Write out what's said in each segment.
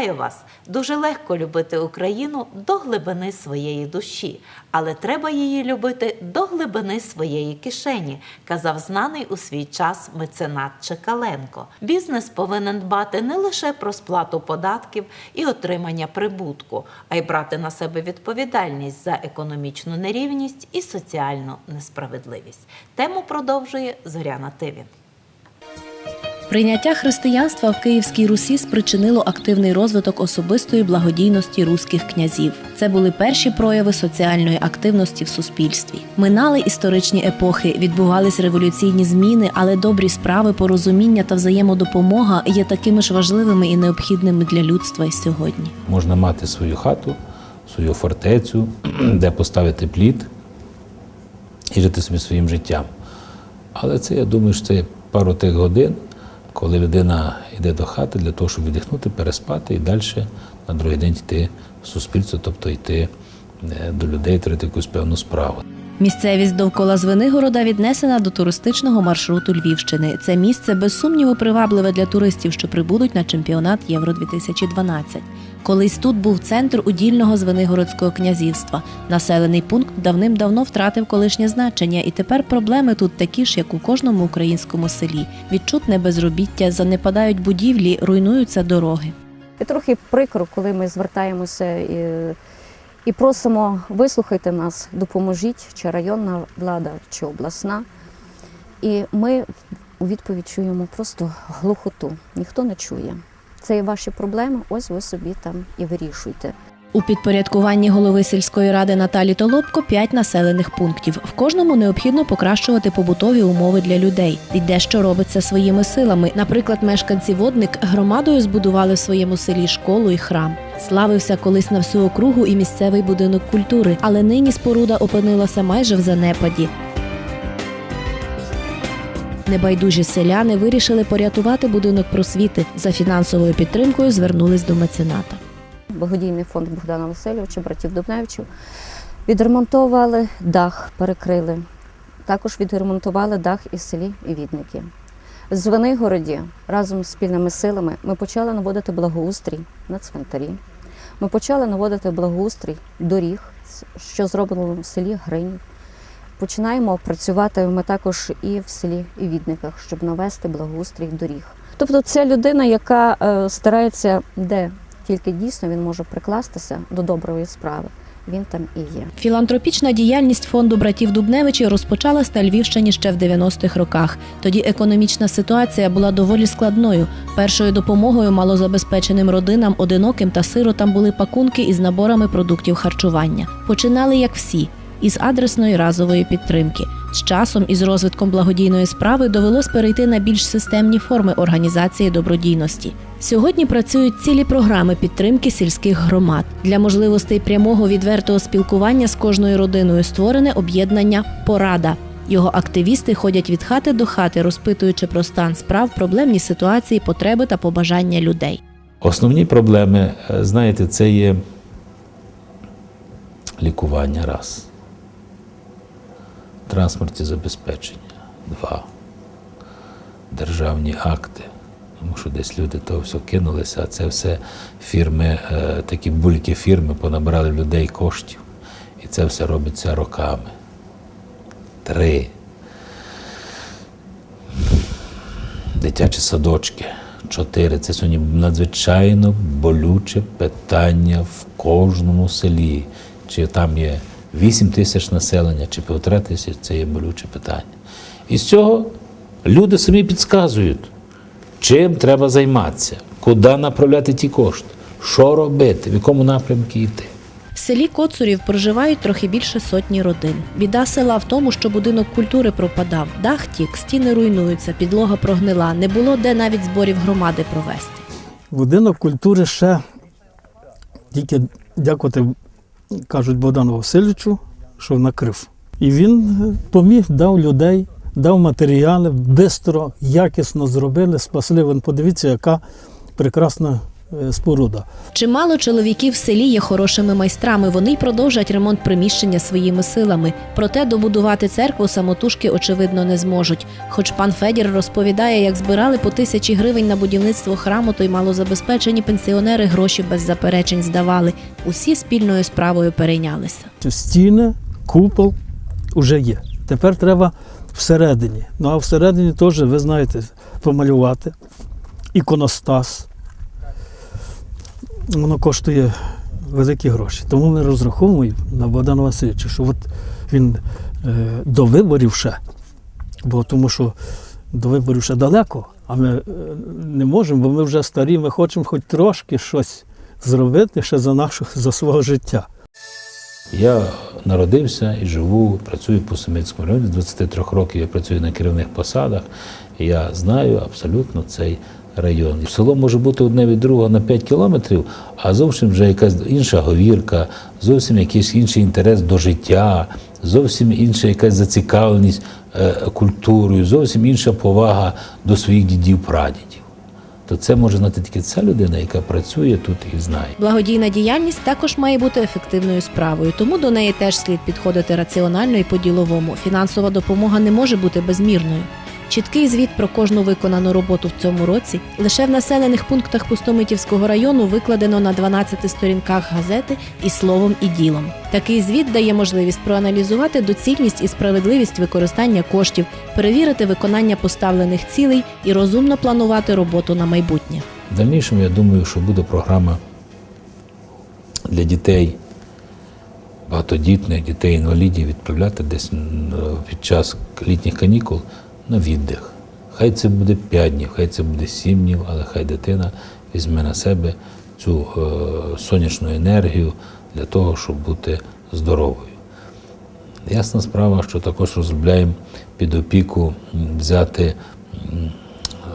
Вітаю вас! Дуже легко любити Україну до глибини своєї душі, але треба її любити до глибини своєї кишені, казав знаний у свій час меценат Чекаленко. Бізнес повинен дбати не лише про сплату податків і отримання прибутку, а й брати на себе відповідальність за економічну нерівність і соціальну несправедливість. Тему продовжує Зоряна Тивін. Прийняття християнства в Київській Русі спричинило активний розвиток особистої благодійності руських князів. Це були перші прояви соціальної активності в суспільстві. Минали історичні епохи, відбувались революційні зміни, але добрі справи, порозуміння та взаємодопомога є такими ж важливими і необхідними для людства і сьогодні. Можна мати свою хату, свою фортецю, де поставити плід і жити собі своїм життям. Але це, я думаю, що це пару тих годин, коли людина йде до хати для того, щоб віддихнути, переспати і далі на другий день йти в суспільство, тобто йти е, до людей, творити якусь певну справу. Місцевість довкола Звенигорода віднесена до туристичного маршруту Львівщини. Це місце без сумніву привабливе для туристів, що прибудуть на чемпіонат Євро 2012 Колись тут був центр удільного Звенигородського князівства. Населений пункт давним-давно втратив колишнє значення, і тепер проблеми тут такі ж, як у кожному українському селі. Відчутне безробіття, занепадають будівлі, руйнуються дороги. І трохи прикро, коли ми звертаємося і, і просимо вислухайте нас, допоможіть, чи районна влада, чи обласна. І ми у відповідь чуємо просто глухоту. Ніхто не чує. Це є ваші проблеми, ось ви собі там і вирішуйте. У підпорядкуванні голови сільської ради Наталі Толопко п'ять населених пунктів. В кожному необхідно покращувати побутові умови для людей. І дещо робиться своїми силами. Наприклад, мешканці водник громадою збудували в своєму селі школу і храм. Славився колись на всю округу і місцевий будинок культури, але нині споруда опинилася майже в занепаді. Небайдужі селяни вирішили порятувати будинок просвіти. За фінансовою підтримкою звернулись до мецената. Благодійний фонд Богдана Васильовича, братів Дубневичів, відремонтували дах, перекрили. Також відремонтували дах і селі Відники. В Звенигороді разом з спільними силами ми почали наводити благоустрій на цвинтарі. Ми почали наводити благоустрій доріг, що зроблено в селі Гринів. Починаємо працювати ми також і в селі Відниках, щоб навести благоустрій доріг. Тобто це людина, яка е, старається, де тільки дійсно він може прикластися до доброї справи. Він там і є. Філантропічна діяльність фонду братів Дубневичі розпочалась на Львівщині ще в 90-х роках. Тоді економічна ситуація була доволі складною. Першою допомогою малозабезпеченим родинам, одиноким та сиротам були пакунки із наборами продуктів харчування. Починали як всі. Із адресної разової підтримки з часом і з розвитком благодійної справи довелось перейти на більш системні форми організації добродійності. Сьогодні працюють цілі програми підтримки сільських громад. Для можливостей прямого відвертого спілкування з кожною родиною створене об'єднання Порада. Його активісти ходять від хати до хати, розпитуючи про стан справ, проблемні ситуації, потреби та побажання людей. Основні проблеми, е, знаєте, це є лікування раз. Транспортні забезпечення два. Державні акти. Тому що десь люди то все кинулися, а це все фірми, е, такі бульки фірми понабирали людей коштів. І це все робиться роками. Три. Дитячі садочки. Чотири. Це сьогодні надзвичайно болюче питання в кожному селі. Чи там є 8 тисяч населення, чи півтора тисяч це є болюче питання. І з цього люди самі підказують, чим треба займатися, куди направляти ті кошти, що робити, в якому напрямку йти. В селі Коцурів проживають трохи більше сотні родин. Біда села в тому, що будинок культури пропадав, дах тік, стіни руйнуються, підлога прогнила, не було де навіть зборів громади провести. Будинок культури ще тільки дякувати, кажуть Богдану Васильовичу, що накрив. І він е, поміг, дав людей, дав матеріали, швидко, якісно зробили, спасли. Вон подивіться, яка прекрасна споруда. Чимало чоловіків в селі є хорошими майстрами. Вони й продовжать ремонт приміщення своїми силами. Проте добудувати церкву самотужки очевидно не зможуть. Хоч пан Федір розповідає, як збирали по тисячі гривень на будівництво храму, то й малозабезпечені пенсіонери гроші без заперечень здавали. Усі спільною справою перейнялися. Стіни, купол вже є. Тепер треба всередині. Ну а всередині теж, ви знаєте, помалювати. Іконостас. Воно коштує великі гроші. Тому ми розраховуємо на Богдана Васильовича, що от він е, до виборів ще, бо тому що до виборів ще далеко, а ми е, не можемо, бо ми вже старі, ми хочемо хоч трошки щось зробити ще за нашого, за свого життя. Я народився і живу, працюю по Семицькому районі. З 23 років я працюю на керівних посадах. Я знаю абсолютно цей район. Село може бути одне від другого на 5 кілометрів, а зовсім вже якась інша говірка, зовсім якийсь інший інтерес до життя, зовсім інша якась зацікавленість е, культурою, зовсім інша повага до своїх дідів прадідів. То це може знати тільки ця людина, яка працює тут і знає. Благодійна діяльність також має бути ефективною справою, тому до неї теж слід підходити раціонально і по-діловому. Фінансова допомога не може бути безмірною. Чіткий звіт про кожну виконану роботу в цьому році лише в населених пунктах Пустомитівського району викладено на 12 сторінках газети і словом, і ділом. Такий звіт дає можливість проаналізувати доцільність і справедливість використання коштів, перевірити виконання поставлених цілей і розумно планувати роботу на майбутнє. В дальнішому, я думаю, що буде програма для дітей, багатодітних дітей, інвалідів відправляти десь під час літніх канікул на віддих. Хай це буде 5 днів, хай це буде 7 днів, але хай дитина візьме на себе цю е, сонячну енергію для того, щоб бути здоровою. Ясна справа, що також розробляємо під опіку взяти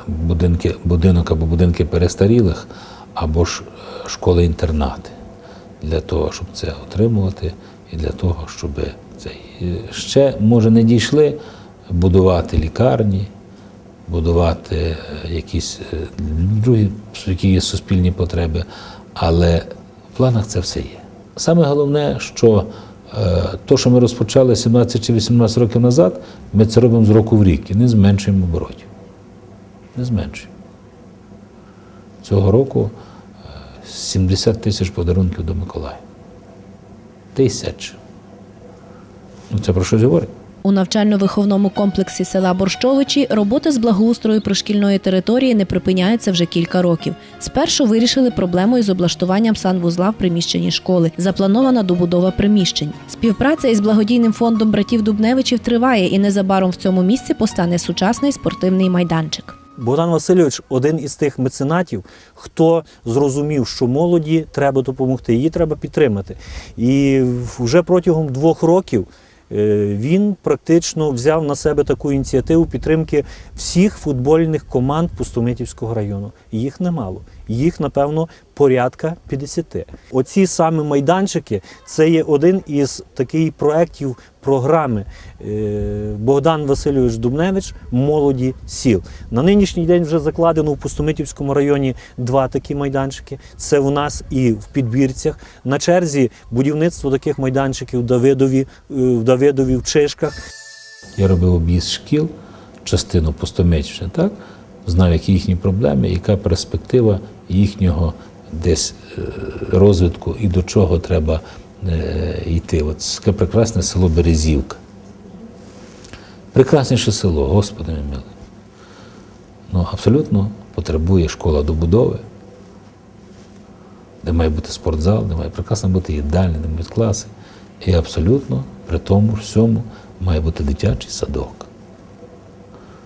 будинки, будинок або будинки перестарілих, або ж е, школи-інтернати для того, щоб це отримувати, і для того, щоб це ще може не дійшли будувати лікарні, будувати е, якісь е, другі, які є суспільні потреби, але в планах це все є. Саме головне, що е, то, що ми розпочали 17 чи 18 років назад, ми це робимо з року в рік і не зменшуємо оборотів. Не зменшуємо. Цього року е, 70 тисяч подарунків до Миколая. Тисяч. Ну, це про щось говорить. У навчально-виховному комплексі села Борщовичі роботи з благоустрою пришкільної території не припиняються вже кілька років. Спершу вирішили проблему із облаштуванням санвузла в приміщенні школи. Запланована добудова приміщень. Співпраця із благодійним фондом братів Дубневичів триває, і незабаром в цьому місці постане сучасний спортивний майданчик. Богдан Васильович один із тих меценатів, хто зрозумів, що молоді треба допомогти, її треба підтримати. І вже протягом двох років він практично взяв на себе таку ініціативу підтримки всіх футбольних команд Пустомитівського району. Їх немало. Їх, напевно, порядка 50. Оці саме майданчики це є один із таких проєктів програми е, Богдан Васильович Дубневич Молоді сіл. На нинішній день вже закладено в Пустомитівському районі два такі майданчики. Це у нас і в підбірцях. На черзі будівництво таких майданчиків Давидові, е, в Давидові в Чишках. Я робив об'їзд шкіл, частину Пустомеччини, так? Знав, які їхні проблеми, яка перспектива їхнього десь е, розвитку і до чого треба е, йти. От таке прекрасне село Березівка. Прекрасніше село, Господи милий. Ну, абсолютно потребує школа добудови, де має бути спортзал, де має прекрасно бути їдальня, де мають класи. І абсолютно при тому всьому має бути дитячий садок.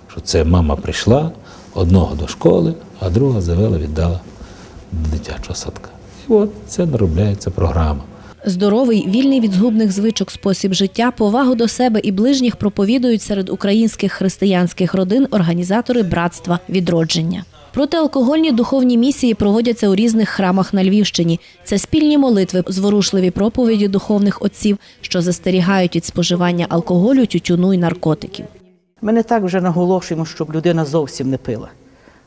Що це мама прийшла одного до школи, а друга завела, віддала до дитячого садка. І от це наробляється програма. Здоровий, вільний від згубних звичок спосіб життя, повагу до себе і ближніх проповідують серед українських християнських родин організатори братства відродження. Протиалкогольні духовні місії проводяться у різних храмах на Львівщині. Це спільні молитви, зворушливі проповіді духовних отців, що застерігають від споживання алкоголю, тютюну і наркотиків. Ми не так вже наголошуємо, щоб людина зовсім не пила,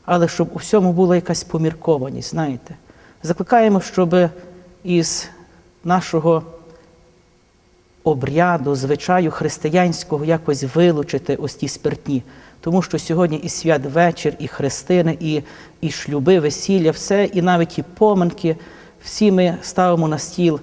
але щоб у всьому була якась поміркованість, знаєте. Закликаємо, щоб із нашого обряду, звичаю християнського якось вилучити ось ті спиртні. Тому що сьогодні і святвечір, і хрестини, і, і шлюби, весілля, все, і навіть і поминки, всі ми ставимо на стіл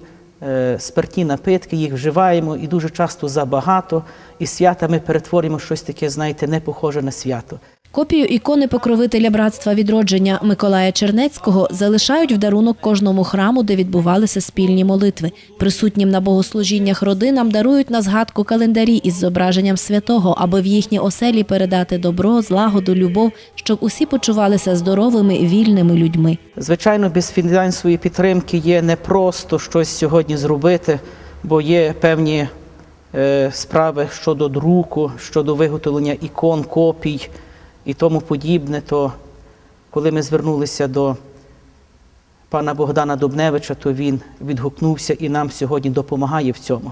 спиртні напитки, їх вживаємо і дуже часто забагато, і свята ми перетворюємо щось таке, знаєте, не похоже на свято. Копію ікони покровителя братства відродження Миколая Чернецького залишають в дарунок кожному храму, де відбувалися спільні молитви. Присутнім на богослужіннях родинам дарують на згадку календарі із зображенням святого, аби в їхні оселі передати добро, злагоду, любов, щоб усі почувалися здоровими, вільними людьми. Звичайно, без фінансової підтримки є непросто щось сьогодні зробити, бо є певні е, справи щодо друку, щодо виготовлення ікон, копій і тому подібне. То коли ми звернулися до пана Богдана Дубневича, то він відгукнувся і нам сьогодні допомагає в цьому.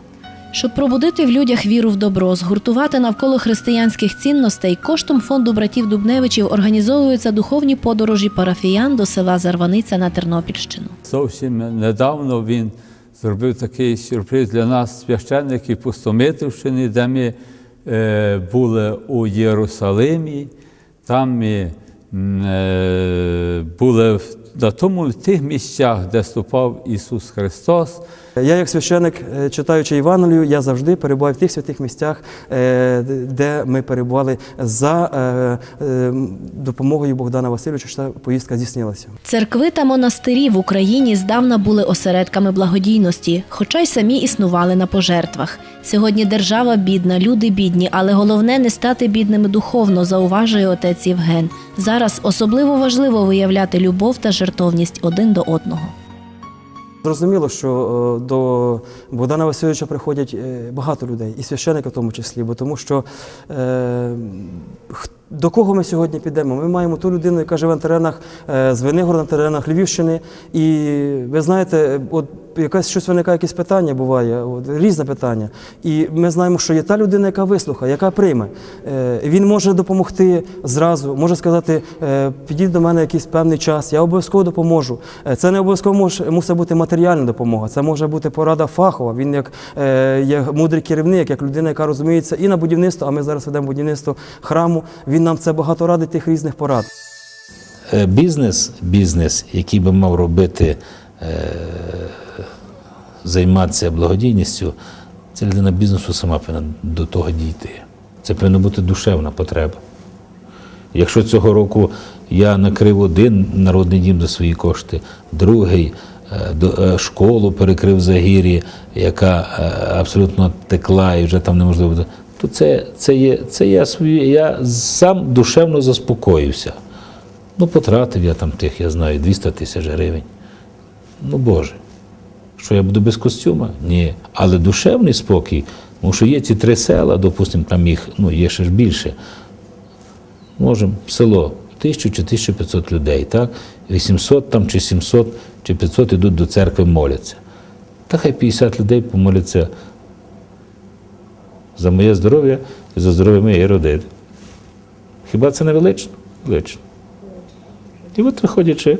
Щоб пробудити в людях віру в добро, згуртувати навколо християнських цінностей, коштом фонду братів Дубневичів організовуються духовні подорожі парафіян до села Зарваниця на Тернопільщину. Зовсім недавно він зробив такий сюрприз для нас, священників Пустомитівщини, де ми е, були у Єрусалимі. Там ми е, були в, на тому, в тих місцях, де ступав Ісус Христос. Я, як священик, е, читаючи Євангелію, я завжди перебуваю в тих святих місцях, е, де ми перебували за е, допомогою Богдана Васильовича, що та поїздка здійснилася. Церкви та монастирі в Україні здавна були осередками благодійності, хоча й самі існували на пожертвах. Сьогодні держава бідна, люди бідні, але головне не стати бідними духовно, зауважує отець Євген. Зараз особливо важливо виявляти любов та жертовність один до одного. Зрозуміло, що е, до Богдана Васильовича приходять е, багато людей, і священики в тому числі, бо тому що е, до кого ми сьогодні підемо? Ми маємо ту людину, яка живе на теренах е, Звенигорода, на теренах Львівщини. І ви знаєте, от якась щось виникає, якесь питання буває, от, різне питання. І ми знаємо, що є та людина, яка вислухає, яка прийме. Е, він може допомогти зразу, може сказати, е, підіть до мене якийсь певний час, я обов'язково допоможу. Це не обов'язково мусить бути матеріальна допомога, це може бути порада фахова. Він як є мудрий керівник, як людина, яка розуміється і на будівництво, а ми зараз ведемо будівництво храму. Він нам це багато радить тих різних порад. Е, Бізнес, бізнес, який би мав робити, е, займатися благодійністю, ця людина бізнесу сама повинна до того дійти. Це повинна бути душевна потреба. Якщо цього року я накрив один народний дім за свої кошти, другий е, школу перекрив в Загір'ї, яка абсолютно текла і вже там неможливо, то це, це, є, це я, свої, я сам душевно заспокоївся. Ну, потратив я там тих, я знаю, 200 тисяч гривень. Ну, Боже, що я буду без костюма? Ні. Але душевний спокій, тому що є ці три села, допустимо, там їх ну, є ще ж більше. Можемо село 1000 чи 1500 людей, так? 800 там, чи 700 чи 500 йдуть до церкви, моляться. Та хай 50 людей помоляться за моє здоров'я і за здоров'я моєї родини. Хіба це не велично? Велично. І от виходячи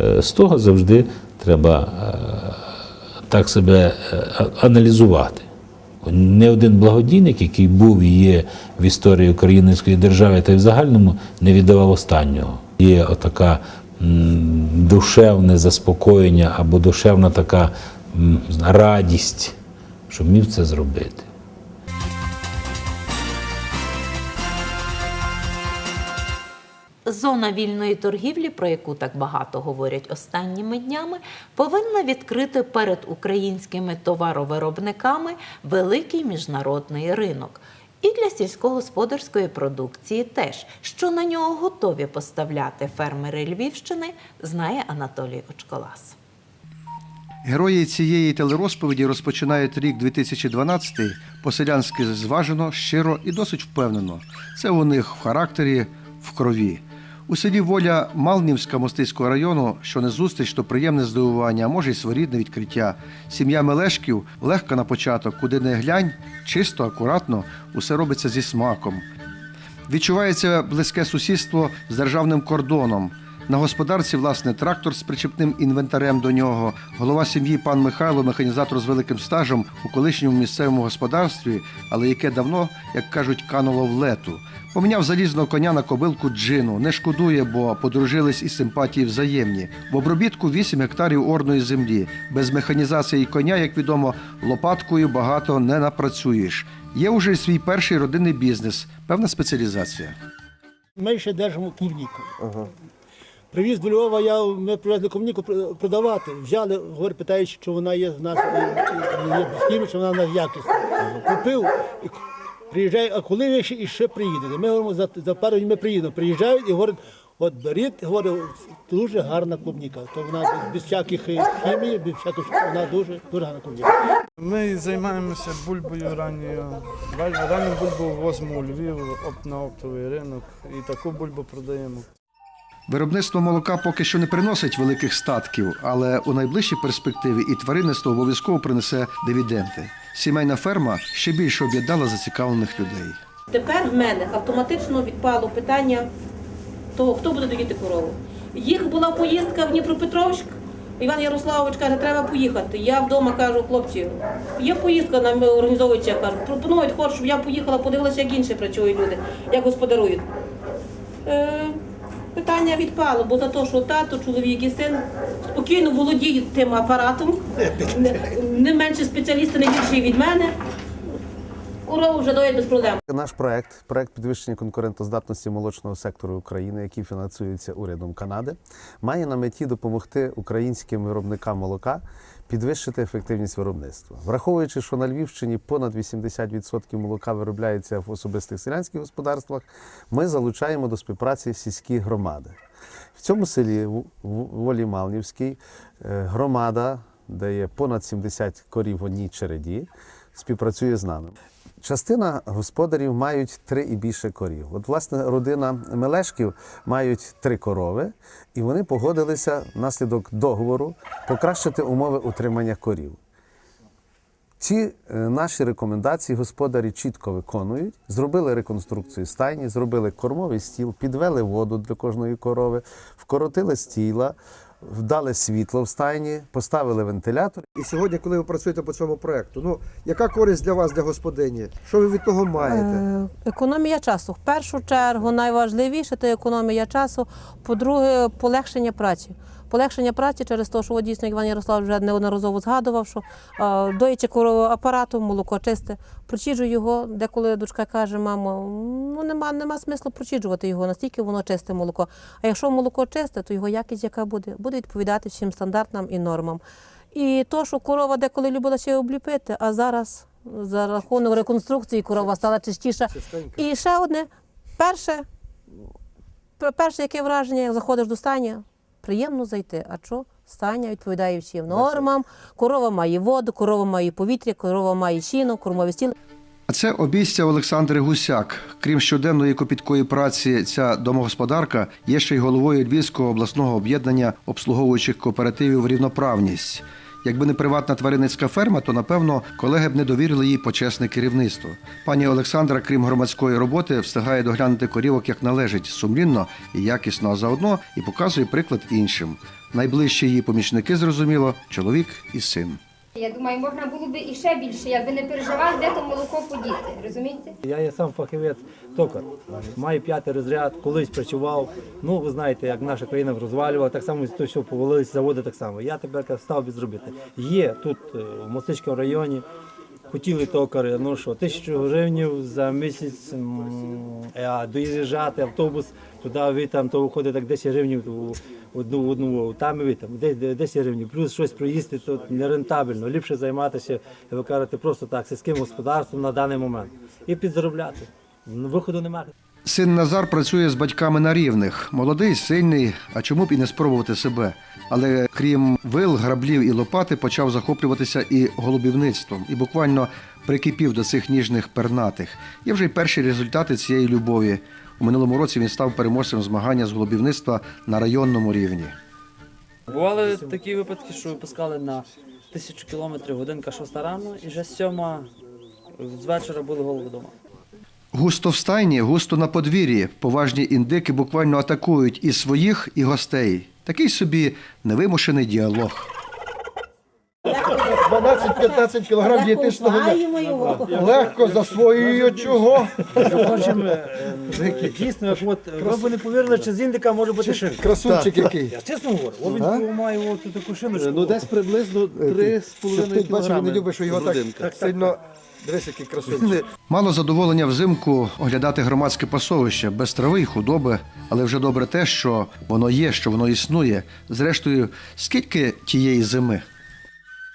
е, з того, завжди треба е, так себе е, аналізувати. Не один благодійник, який був і є в історії української держави, та й в загальному не віддавав останнього. Є отака душевне заспокоєння або душевна така радість, що вмів це зробити. Зона вільної торгівлі, про яку так багато говорять останніми днями, повинна відкрити перед українськими товаровиробниками великий міжнародний ринок. І для сільськогосподарської продукції теж, що на нього готові поставляти фермери Львівщини, знає Анатолій Очколас. Герої цієї телерозповіді розпочинають рік 2012 по-селянськи зважено, щиро і досить впевнено. Це у них в характері, в крові. У селі Воля Малнівська Мостицького району, що не зустріч, то приємне здивування, а може й своєрідне відкриття. Сім'я Мелешків легка на початок, куди не глянь, чисто, акуратно, усе робиться зі смаком. Відчувається близьке сусідство з державним кордоном. На господарці, власне, трактор з причепним інвентарем до нього. Голова сім'ї пан Михайло, механізатор з великим стажем у колишньому місцевому господарстві, але яке давно, як кажуть, кануло в лету. Поміняв залізного коня на кобилку джину. Не шкодує, бо подружились і симпатії взаємні. В обробітку 8 гектарів орної землі. Без механізації коня, як відомо, лопаткою багато не напрацюєш. Є уже свій перший родинний бізнес, певна спеціалізація. Ми ще держимо клубніку. Привіз до Львова, я, ми привезли клубніку пр- продавати. Взяли, говорю, питаючи, чи вона є в нас є чи вона в нас якісна. Купив, і приїжджає, а коли ви ще, і ще приїдете? Ми говоримо, за, за пару днів ми приїдемо. Приїжджають і говорять, от беріть, говорю, дуже гарна клубніка. То вона без- всяких е, хімії, без всяких, вона дуже, дуже гарна клубніка. Ми займаємося бульбою ранньою. Ра- Ранню бульбу возимо у Львів на оптовий ринок і таку бульбу продаємо. Виробництво молока поки що не приносить великих статків, але у найближчій перспективі і тваринництво обов'язково принесе дивіденди. Сімейна ферма ще більше об'єднала зацікавлених людей. Тепер в мене автоматично відпало питання того, хто буде доїти корову. Їх була поїздка в Дніпропетровськ. Іван Ярославович каже, треба поїхати. Я вдома кажу, хлопці, є поїздка нам організовується. Кажу, пропонують, хочу, щоб я поїхала, подивилася, як інші працюють люди, як господарують. Питання відпало, бо за те, що тато, чоловік і син спокійно володіють тим апаратом, не менше спеціалісти, не більше від мене. Корову вже доїть без проблем. Наш проект, проект підвищення конкурентоздатності молочного сектору України, який фінансується урядом Канади, має на меті допомогти українським виробникам молока підвищити ефективність виробництва. Враховуючи, що на Львівщині понад 80% молока виробляється в особистих селянських господарствах, ми залучаємо до співпраці сільські громади. В цьому селі в- Волі Малнівській е, громада, де понад 70 корів в одній череді, співпрацює з нами. Частина господарів мають три і більше корів. От, власне, родина Мелешків мають три корови, і вони погодилися внаслідок договору покращити умови утримання корів. Ці е, наші рекомендації господарі чітко виконують. Зробили реконструкцію стайні, зробили кормовий стіл, підвели воду для кожної корови, вкоротили стіла, вдали світло в стайні, поставили вентилятор. І сьогодні, коли ви працюєте по цьому проекту, ну яка користь для вас, для господині? Що ви від того маєте? Е, Економія часу. В першу чергу найважливіше це економія часу. По-друге, полегшення праці. Полегшення праці через те, що дійсно Іван Ярослав вже неодноразово згадував, що доїче корову апаратом, молоко чисте, прочіджу його. Деколи дочка каже, мамо, ну нема, нема смислу прочіджувати його, настільки воно чисте молоко. А якщо молоко чисте, то його якість яка буде? Буде відповідати всім стандартам і нормам. І то, що корова деколи любила ще обліпити, а зараз за рахунок реконструкції корова стала чистіша. І ще одне, перше, перше яке враження, як заходиш до стання, приємно зайти. А що? Стання відповідає всім нормам, корова має воду, корова має повітря, корова має щіну, кормові стіл. А це обійстя Олександр Гусяк. Крім щоденної копіткої праці, ця домогосподарка є ще й головою Львівського обласного об'єднання обслуговуючих кооперативів Рівноправність. Якби не приватна тваринницька ферма, то напевно колеги б не довірили їй почесне керівництво. Пані Олександра, крім громадської роботи, встигає доглянути корівок як належить сумлінно і якісно, а заодно і показує приклад іншим. Найближчі її помічники, зрозуміло, чоловік і син. Я думаю, можна було б і ще більше, якби не переживав, де то молоко подіти. Розумієте? Я є сам фахівець токар. Маю п'ятий розряд, колись працював. Ну, ви знаєте, як наша країна розвалювала, так само то, що повалилися заводи, так само. Я тепер став безробити. Є тут е, в Мостичському районі. Хотіли токари, ну що, тисячу гривень за місяць а доїжджати автобус, туди ви там, то виходить так 10 гривень в одну, в одну, там ви там, де- де- 10 гривень, плюс щось проїсти, то нерентабельно. Ліпше займатися, ви кажете, просто так, сільським господарством на даний момент. І підзаробляти. Ну, Виходу немає. Син Назар працює з батьками на рівних. Молодий, сильний, а чому б і не спробувати себе. Але крім вил, граблів і лопати, почав захоплюватися і голубівництвом, і буквально прикипів до цих ніжних пернатих. Є вже й перші результати цієї любові. У минулому році він став переможцем змагання з голубівництва на районному рівні. Бували такі випадки, що випускали на тисячу кілометрів годинка шоста рано, і вже сьома з вечора були голови вдома. Густо в стайні, густо на подвір'ї. Поважні індики буквально атакують і своїх, і гостей. Такий собі невимушений діалог. 12-15 кілограм дієтичного м'яса. Легко засвоюю чого. Дійсно, от ви б не повірили, що з індика може бути шин. Красунчик який. Я чесно говорю, о, він має от таку шиночку. Ну десь приблизно 3,5 Ти бачиш, він не любиш, що його так сильно. Дивись, який красунчик. Мало задоволення взимку оглядати громадське пасовище без трави й худоби, але вже добре те, що воно є, що воно існує. Зрештою, скільки тієї зими.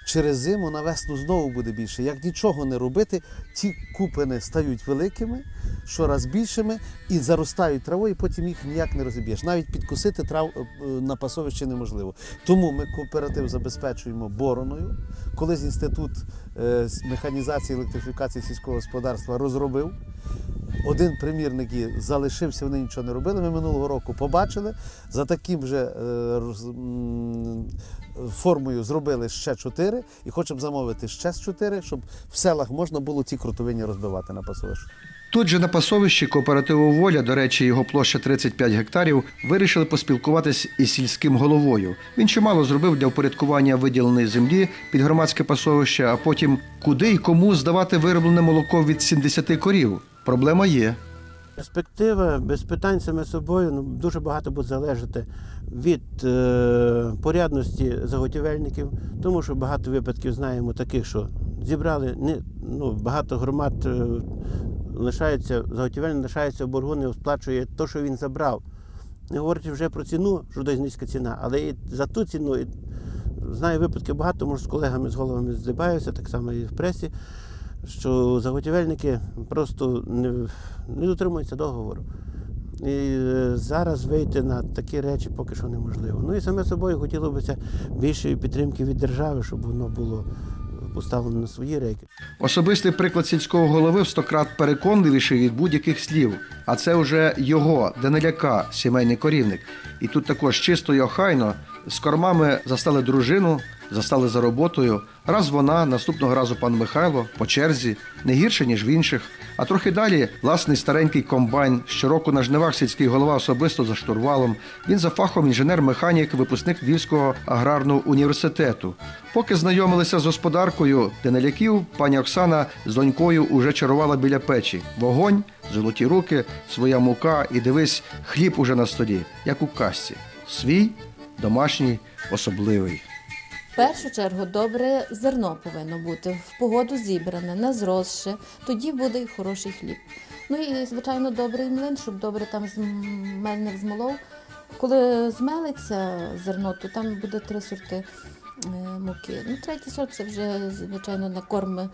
Через зиму на весну знову буде більше. Як нічого не робити, ті купини стають великими, щораз більшими і заростають травою, і потім їх ніяк не розіб'єш. Навіть підкусити трав е, на пасовищі неможливо. Тому ми кооператив забезпечуємо бороною. Колись інститут е, з механізації електрифікації сільського господарства розробив. Один примірник і залишився, вони нічого не робили. Ми минулого року побачили. За таким же е, формою зробили ще чотири і хочемо замовити ще з чотири, щоб в селах можна було ці крутовині розбивати на пасовищі. Тут же на пасовищі кооперативу Воля, до речі, його площа 35 гектарів, вирішили поспілкуватись із сільським головою. Він чимало зробив для впорядкування виділеної землі під громадське пасовище, а потім куди і кому здавати вироблене молоко від 70 корів. Проблема є. Перспектива без питань саме собою ну, дуже багато буде залежати від е, порядності заготівельників, тому що багато випадків знаємо таких, що зібрали не, ну, багато громад е, лишаються, заготівельник лишається в боргу, не сплачує те, що він забрав. Не говорячи вже про ціну, що десь низька ціна, але і за ту ціну і, знаю випадки багато, може з колегами з головами здибаюся, так само і в пресі що заготівельники просто не, не дотримуються договору. І е, зараз вийти на такі речі поки що неможливо. Ну і саме собою хотілося б більшої підтримки від держави, щоб воно було поставлено на свої рейки. Особистий приклад сільського голови в стократ переконливіший від будь-яких слів. А це вже його, Даниляка, сімейний корівник. І тут також чисто й охайно з кормами застали дружину, застали за роботою. Раз вона, наступного разу пан Михайло, по черзі, не гірше, ніж в інших. А трохи далі власний старенький комбайн. Щороку на жнивах сільський голова особисто за штурвалом. Він за фахом інженер-механік, випускник Львівського аграрного університету. Поки знайомилися з господаркою Денеляків, пані Оксана з донькою уже чарувала біля печі. Вогонь, золоті руки, своя мука і дивись, хліб уже на столі, як у касці. Свій, домашній, особливий. В першу чергу добре зерно повинно бути в погоду зібране, не зросше, тоді буде і хороший хліб. Ну і, звичайно, добрий млин, щоб добре там мельник змолов. Коли змелиться зерно, то там буде три сорти е, муки. Ну, третій сорт це вже, звичайно, на корм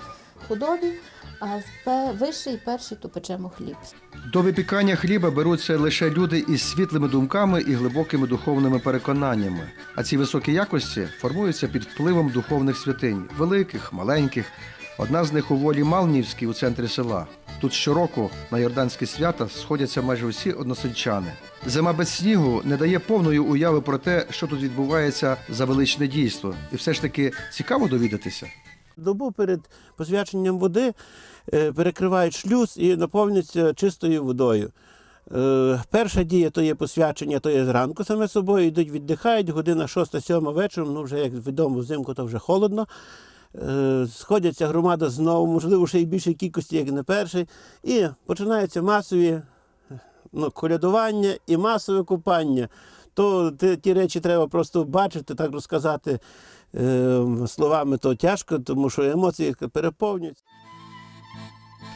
худобі, а вищий, перший, то печемо хліб. До випікання хліба беруться лише люди із світлими думками і глибокими духовними переконаннями. А ці високі якості формуються під впливом духовних святинь великих, маленьких. Одна з них у волі Малнівській у центрі села. Тут щороку на Йорданські свята сходяться майже усі односельчани. Зима без снігу не дає повної уяви про те, що тут відбувається за величне дійство. І все ж таки цікаво довідатися. Добу перед посвяченням води е, перекривають шлюз і наповнюються чистою водою. Е, Перша дія то є посвячення, то є зранку саме собою, йдуть, віддихають, година 6-7 вечором, ну вже як відомо, взимку то вже холодно. Е, Сходяться громада знову, можливо, ще й більшій кількості, як на перший, і починаються масові ну, колядування і масове купання. То ті, речі треба просто бачити, так розказати словами, то тяжко, тому що емоції переповнюються.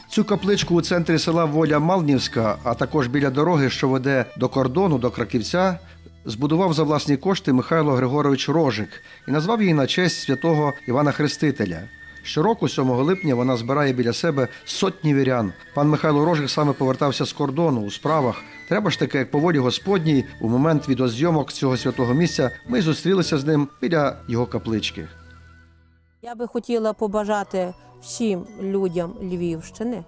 Цю капличку у центрі села Воля Малнівська, а також біля дороги, що веде до кордону, до Краківця, збудував за власні кошти Михайло Григорович Рожик і назвав її на честь святого Івана Хрестителя. Щороку, 7 липня, вона збирає біля себе сотні вірян. Пан Михайло Рожик саме повертався з кордону у справах. Треба ж таки, як по волі Господній, у момент відозйомок цього святого місця ми зустрілися з ним біля його каплички. Я би хотіла побажати всім людям Львівщини,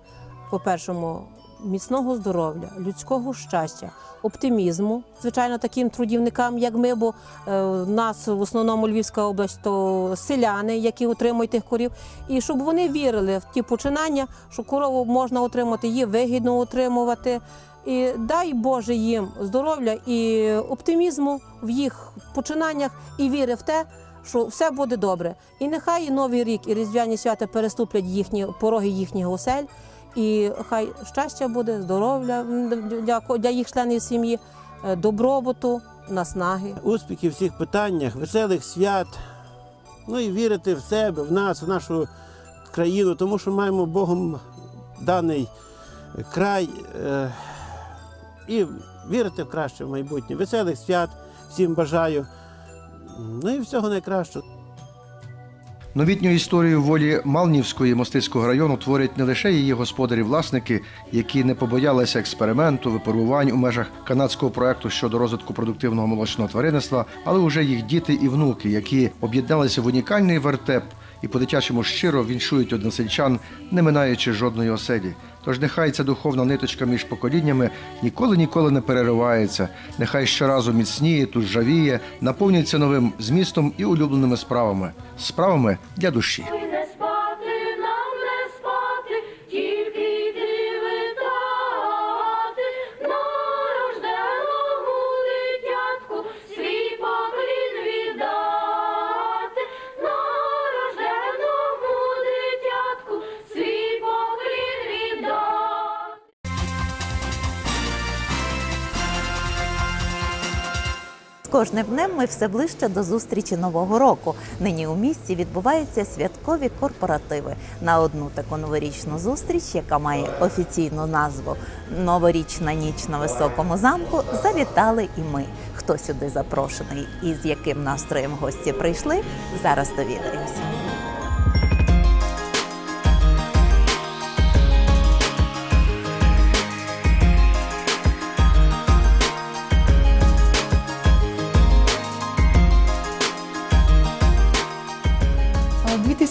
по-першому, міцного здоров'я, людського щастя, оптимізму, звичайно, таким трудівникам, як ми, бо е, в нас в основному Львівська область то селяни, які утримують тих корів, і щоб вони вірили в ті починання, що корову можна отримати, її вигідно утримувати. І дай Боже їм здоров'я і оптимізму в їх починаннях, і віри в те, що все буде добре. І нехай і Новий рік, і Різдвяні свята переступлять їхні пороги їхніх осель. І хай щастя буде, здоров'я для, їх членів сім'ї, е, добробуту, наснаги. Успіхи в всіх питаннях, веселих свят. Ну і вірити в себе, в нас, в нашу країну, тому що маємо Богом даний край. Е- і вірити в краще в майбутнє. Веселих свят всім бажаю. Ну і всього найкращого. Новітню історію волі Малнівської мостицького району творять не лише її господарі-власники, які не побоялися експерименту, випробувань у межах канадського проекту щодо розвитку продуктивного молочного тваринництва, але вже їх діти і внуки, які об'єдналися в унікальний вертеп і по-дитячому щиро віншують односельчан, не минаючи жодної оселі. Тож нехай ця духовна ниточка між поколіннями ніколи ніколи не переривається. Нехай щоразу міцніє, тужжавіє, наповнюється новим змістом і улюбленими справами, справами для душі. Кожним днем ми все ближче до зустрічі нового року. Нині у місті відбуваються святкові корпоративи. На одну таку новорічну зустріч, яка має офіційну назву Новорічна ніч на високому замку, завітали і ми. Хто сюди запрошений і з яким настроєм гості прийшли, зараз довідаємося.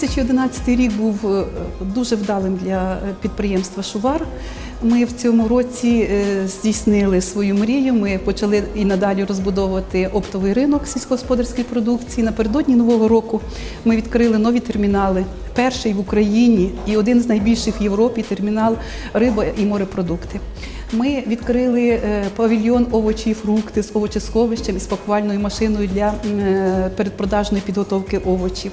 2011 рік був е, дуже вдалим для е, підприємства Шувар. Ми в цьому році е, здійснили свою мрію. Ми почали і надалі розбудовувати оптовий ринок сільськогосподарської продукції. Напередодні нового року ми відкрили нові термінали. Перший в Україні і один з найбільших в Європі термінал риба і морепродукти. Ми відкрили павільйон овочі і фрукти з овочесховищем і з пакувальною машиною для передпродажної підготовки овочів.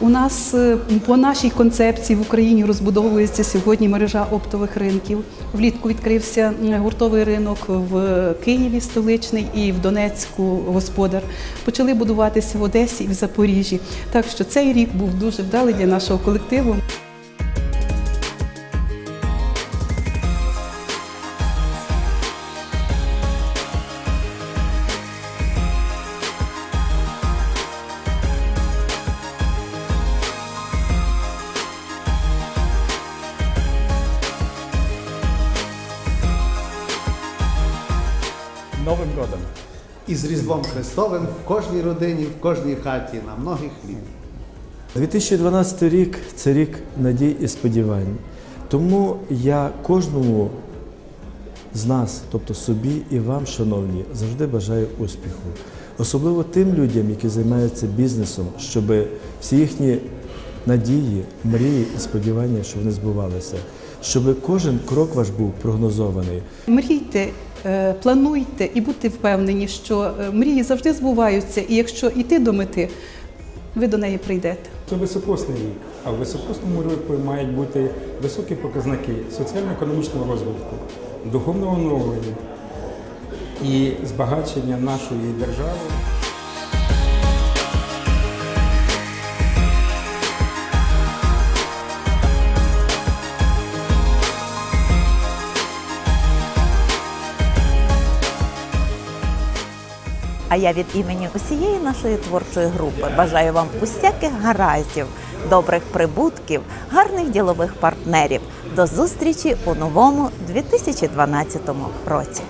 У нас е, по нашій концепції в Україні розбудовується сьогодні мережа оптових ринків. Влітку відкрився гуртовий ринок в Києві, столичний, і в Донецьку господар. Почали будуватися в Одесі і в Запоріжжі. Так що цей рік був дуже вдалий для нашого колективу. Новим родом. І з Різдвом Христовим в кожній родині, в кожній хаті на многих хліб. 2012 рік це рік надій і сподівань. Тому я кожному з нас, тобто собі і вам, шановні, завжди бажаю успіху. Особливо тим людям, які займаються бізнесом, щоб всі їхні надії, мрії і сподівання, щоб вони збувалися, щоб кожен крок ваш був прогнозований. Мрійте, плануйте і будьте впевнені, що е, мрії завжди збуваються, і якщо йти до мети, ви до неї прийдете. Це високосний рік, а в високосному року мають бути високі показники соціально-економічного розвитку, духовного оновлення і збагачення нашої держави. А я від імені усієї нашої творчої групи бажаю вам усяких гараздів, добрих прибутків, гарних ділових партнерів. До зустрічі у новому 2012 році.